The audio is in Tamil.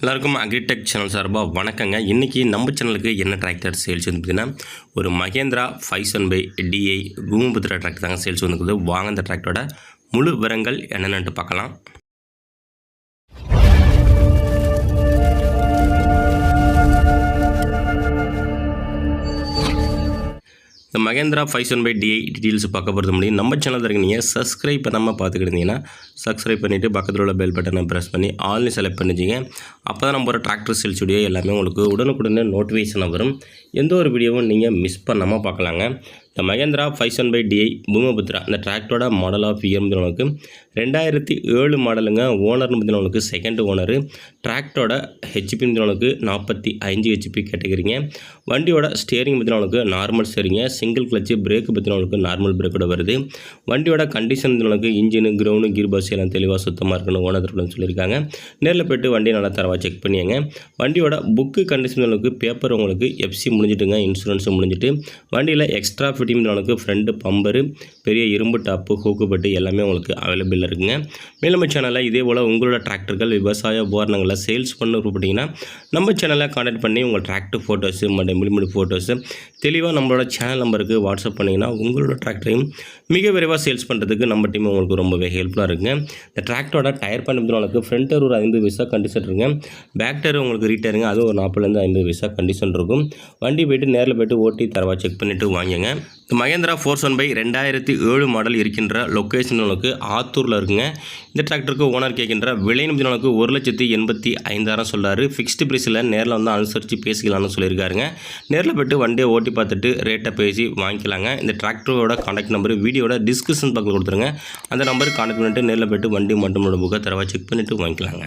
எல்லாருக்கும் அக்ரிடெக் சேனல் சார்பாக வணக்கங்க. இன்றைக்கி நம்ம சேனலுக்கு என்ன டிராக்டர் சேல்ஸ் வந்து பார்த்திங்கன்னா ஒரு Mahindra five seven five DI Bhoomiputra tractor தாங்க சேல்ஸ் வந்துருக்குது வாங்க இந்த டிராக்டரோட முழு விவரங்கள் என்னென்னட்டு பார்க்கலாம். இந்த Mahindra five seven five DI details பார்க்க போகிறது முடியும். நம்ம சேனல் இருக்க நீங்கள் சப்ஸ்கிரைப் பண்ணாமல் பார்த்துக்கிட்டு இருந்தீங்கன்னா சப்ஸ்கிரைப் பண்ணிவிட்டு பக்கத்தில் உள்ள பெல் பட்டனை ப்ரெஸ் பண்ணி ஆல்னு செலக்ட் பண்ணிச்சிங்க அப்போ தான் நம்ம ஒரு டிராக்டர் சேல்ஸ் வீடியோ எல்லாமே உங்களுக்கு உடனுக்குடனே நோட்டிஃபிகேஷனாக வரும். எந்த ஒரு வீடியோவும் நீங்கள் மிஸ் பண்ணாமல் பார்க்கலாங்க. இந்த Mahindra five seven five DI Bhoomiputra இந்த டிராக்டரோட மாடல் ஆஃப் இயர் உங்களுக்கு ரெண்டாயிரத்தி ஏழு மாடலுங்க ஓனர் உங்களுக்கு செகண்ட் ஓனரு டிராக்டரோட ஹெச்பி உங்களுக்கு நாற்பத்தி அஞ்சு ஹெச்பி கேட்டகரிங்க வண்டியோட ஸ்டியரிங் உங்களுக்கு நார்மல் ஸ்டேரிங்க சிங்கிள் கிளச்சு பிரேக் உங்களுக்கு நார்மல் பிரேக்கோட வருது. வண்டியோட கண்டிஷன் உங்களுக்கு இன்ஜினு கிரவுண்டு கீர் பஸ் எல்லாம் தெளிவாக சுத்தமாக இருக்கணும். ஓனர் சொல்லியிருக்காங்க. நேரில் போய்ட்டு வண்டியை நல்லா தரவாக செக் பண்ணியாங்க. வண்டியோட புக்கு கண்டிஷன் உங்களுக்கு பேப்பர் உங்களுக்கு எஃப்சி முடிஞ்சிட்டுங்க. இன்சூரன்ஸும் முடிஞ்சிட்டு வண்டியில் எக்ஸ்ட்ரா டீம் உங்களுக்கு ஃப்ரண்ட்டு பம்பரு பெரிய இரும்பு டாப்பு ஹூக்குப்பட்டு எல்லாமே உங்களுக்கு அவைலபிள் இருக்குங்க. மேலும் சேனலில் இதே போல் உங்களோட டிராக்டர்கள் விவசாய உபகரணங்களை சேல்ஸ் பண்ண விருப்பப்பட்டீங்கன்னா நம்ம சேனலை காண்டாக்ட் பண்ணி உங்கள் டிராக்டர் ஃபோட்டோஸு மற்றும் மில்மிடு ஃபோட்டோஸு தெளிவாக நம்மளோட சேனல் நம்பருக்கு வாட்ஸ்அப் பண்ணிங்கன்னா உங்களோட டிராக்டரையும் மிக விரைவாக சேல்ஸ் பண்ணுறதுக்கு நம்ம டீம் உங்களுக்கு ரொம்பவே ஹெல்ப்ஃபுல்லாக இருக்குங்க. இந்த டிராக்டரோட டயர் பண்ணி உங்களுக்கு ஃப்ரண்ட் டயர் ஒரு ஐம்பது பைசா கண்டிஷன் இருக்குங்க. பேக் டயர் உங்களுக்கு ரீட்டருங்க அது ஒரு நாற்பதுலேருந்து ஐம்பது பைசா கண்டிஷன் இருக்கும். வண்டி போய்ட்டு நேரில் போயிட்டு ஓட்டி தரவா செக் பண்ணிவிட்டு வாங்கிங்க. மகேந்திரா ஃபோர் ஒன் பை ரெண்டாயிரத்தி ஏழு மாடல் இருக்கின்ற லொக்கேஷன் உனக்கு ஆத்தூரில் இருக்குங்க. இந்த டிராக்டருக்கு ஓனர் கேட்கின்ற விலை நிமிடங்களுக்கு ஒரு லட்சத்தி எண்பத்தி ஐந்தாயிரம் சொல்கிறாரு ஃபிக்ஸ்டு ப்ரைஸில் நேரில் வந்து அனுசரித்து பேசிக்கலாம்னு சொல்லியிருக்காருங்க. நேரில் போய்ட்டு வண்டியை ஓட்டி பார்த்துட்டு ரேட்டை பேசி வாங்கிக்கலாங்க. இந்த டிராக்டரோட காண்டாக்ட் நம்பர் வீடியோட டிஸ்கிரிப்ஷன் பக்கத்தில் கொடுத்துருங்க. அந்த நம்பருக்கு காண்டாக்ட் பண்ணிட்டு நேரில் போய்ட்டு வண்டி மட்டும் புக்கை தரவா செக் பண்ணிவிட்டு வாங்கிக்கலாங்க.